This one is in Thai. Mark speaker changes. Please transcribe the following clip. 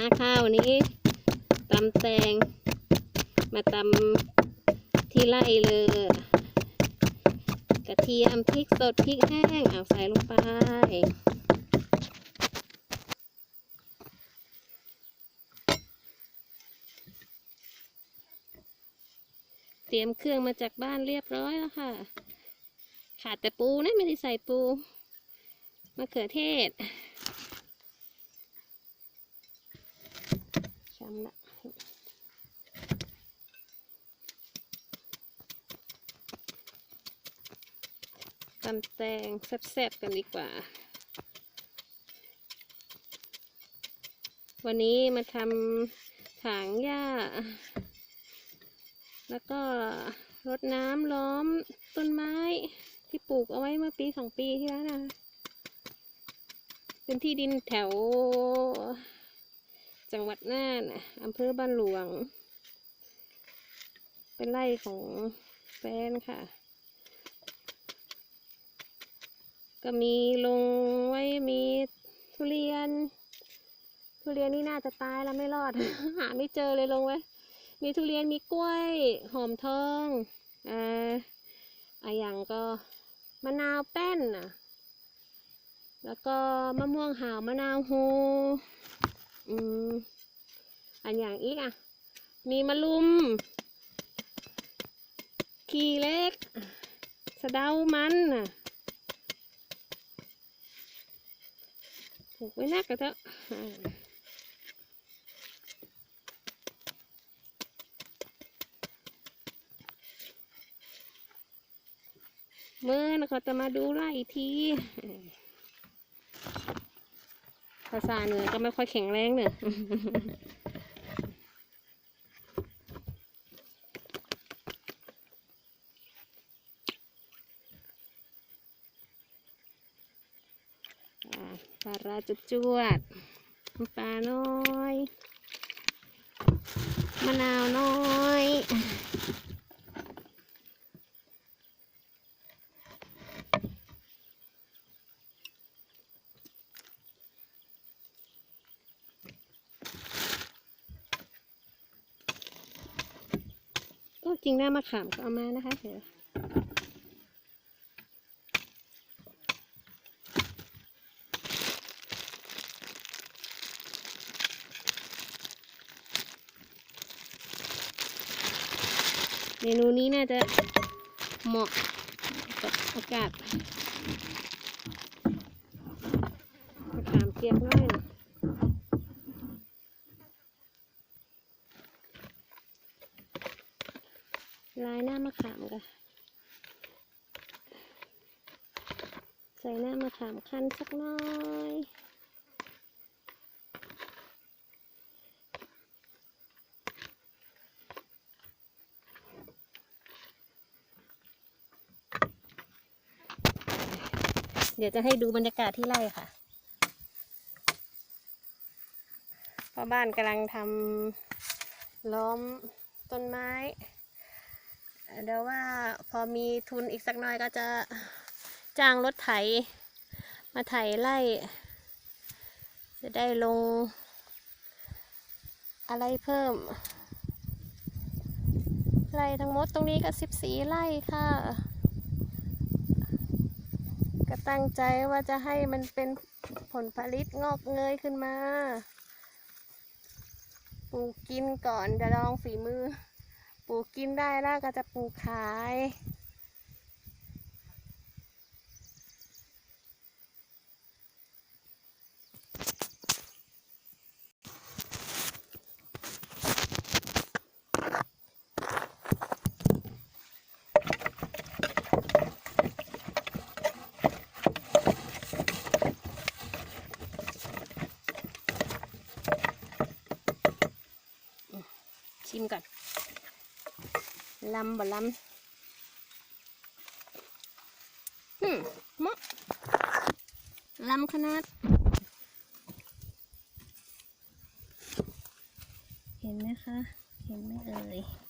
Speaker 1: มาค่ะวันนี้ตำแตง มาตำที่ไร่เลย กระเทียมพริกสดพริกแห้งเอาใส่ลงไปเตรียมเครื่องมาจากบ้านเรียบร้อยแล้วค่ะ ขาดแต่ปูนะไม่ได้ใส่ปูมะเขือเทศำละตำแตงแซ่บๆกันดีกว่า วันนี้มาทำถางหญ้า แล้วก็รดน้ำล้อมต้นไม้ที่ปลูกเอาไว้เมื่อปีสองปีที่แล้วนะ เป็นที่ดินแถว จังหวัดน่านน่ะอำเภอบ้านหลวง เป็นไร่ของแฟนค่ะ ก็มีลงไว้มีทุเรียน ทุเรียนนี่น่าจะตายแล้วไม่รอด หาไม่เจอเลยลงไว้ มีทุเรียนมีกล้วย หอมทองอ่าอะอย่างก็มะนาวแป้นน่ะแล้วก็มะม่วงหาวมะนาวโฮ อืมอันอย่างอีกอะ มีมะลุม ขีเล็ก สะเดามันน่ะถูกไว้นักกระเถอะเมื่อนะเขาจะมาดูไล่ที ภาษาเหนือก็ไม่ค่อยแข็งแรงเนอะอ่าปลาราจุดจวดปลาน้อย มะนาวน้อย ก็จริงหน้ามะขามก็เอามานะคะเดี๋ยวเมนูนี้น่าจะเหมาะกับอากาศมะขามเปียกน้อยนะ ลายหน้ามะขามกันใส่หน้ามะขามคั้นสักน้อยเดี๋ยวจะให้ดูบรรยากาศที่ไร่ค่ะพ่อบ้านกำลังทำล้อมต้นไม้ เดี๋ยวว่าพอมีทุนอีกสักหน่อยก็จะจ้างรถไถ มาไถไร่จะได้ลง อะไรเพิ่ม ไร่ทั้งหมดตรงนี้ก็สิบสี่ไร่ค่ะ ก็ตั้งใจว่าจะให้มันเป็นผลผลิตงอกเงยขึ้นมา ปลูกกินก่อนจะลองฝีมือ ปลูกกินได้แล้วก็จะปลูกขาย ชิมก่อน ลำบ่ลำหึมะลำขนาด เห็นไหมคะ เห็นไหมเอ่ย